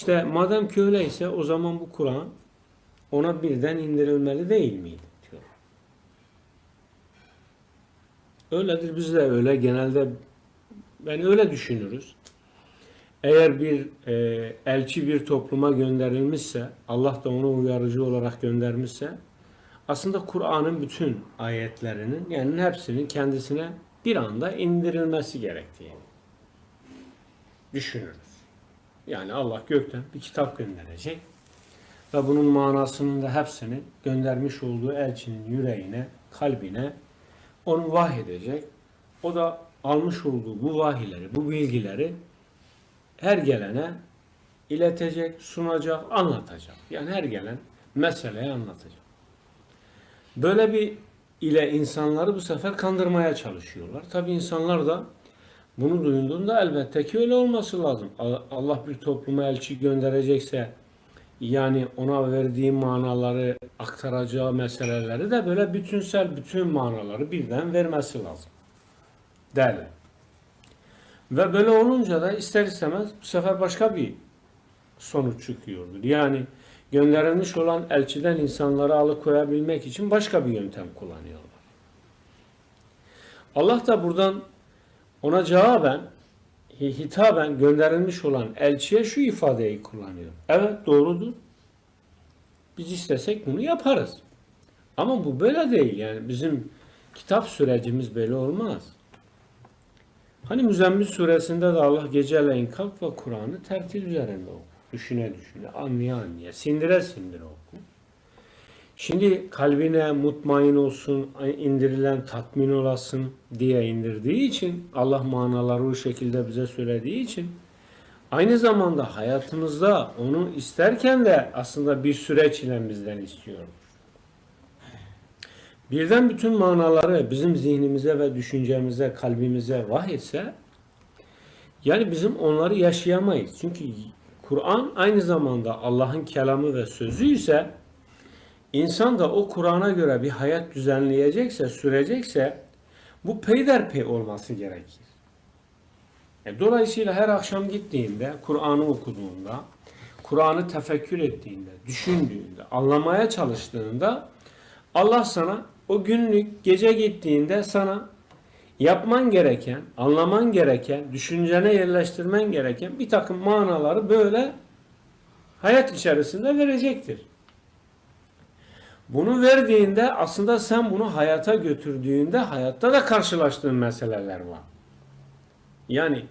İşte madem ki öyleyse o zaman bu Kur'an ona birden indirilmeli değil miydi? diyor. Öyledir biz de öyle genelde ben öyle düşünürüz. Eğer bir e, elçi bir topluma gönderilmişse, Allah da onu uyarıcı olarak göndermişse, aslında Kur'an'ın bütün ayetlerinin yani hepsinin kendisine bir anda indirilmesi gerektiğini düşünürüz. Yani Allah gökten bir kitap gönderecek ve bunun manasının da hepsini göndermiş olduğu elçinin yüreğine, kalbine onu vahyedecek. O da almış olduğu bu vahiyleri, bu bilgileri her gelene iletecek, sunacak, anlatacak. Yani her gelen meseleyi anlatacak. Böyle bir ile insanları bu sefer kandırmaya çalışıyorlar. Tabi insanlar da bunu duyduğunda elbette ki öyle olması lazım. Allah bir topluma elçi gönderecekse yani ona verdiği manaları aktaracağı meseleleri de böyle bütünsel bütün manaları birden vermesi lazım. Derler. Ve böyle olunca da ister istemez bu sefer başka bir sonuç çıkıyordur. Yani gönderilmiş olan elçiden insanları alıkoyabilmek için başka bir yöntem kullanıyorlar. Allah da buradan ona cevaben, hi- hitaben gönderilmiş olan elçiye şu ifadeyi kullanıyor. Evet doğrudur. Biz istesek bunu yaparız. Ama bu böyle değil. Yani bizim kitap sürecimiz böyle olmaz. Hani Müzzemmil suresinde de Allah geceleyin kalk ve Kur'an'ı tertil üzerinde oku. Düşüne düşüne, anlaya anlaya, sindire sindire oku. Şimdi kalbine mutmain olsun, indirilen tatmin olasın diye indirdiği için, Allah manaları o şekilde bize söylediği için, aynı zamanda hayatımızda onu isterken de aslında bir süreç ile bizden istiyor. Birden bütün manaları bizim zihnimize ve düşüncemize, kalbimize vahyetse, yani bizim onları yaşayamayız. Çünkü Kur'an aynı zamanda Allah'ın kelamı ve sözü ise insan da o Kur'an'a göre bir hayat düzenleyecekse, sürecekse bu peyderpey olması gerekir. E, dolayısıyla her akşam gittiğinde, Kur'an'ı okuduğunda, Kur'an'ı tefekkür ettiğinde, düşündüğünde, anlamaya çalıştığında Allah sana o günlük gece gittiğinde sana yapman gereken, anlaman gereken, düşüncene yerleştirmen gereken bir takım manaları böyle hayat içerisinde verecektir. Bunu verdiğinde aslında sen bunu hayata götürdüğünde hayatta da karşılaştığın meseleler var. Yani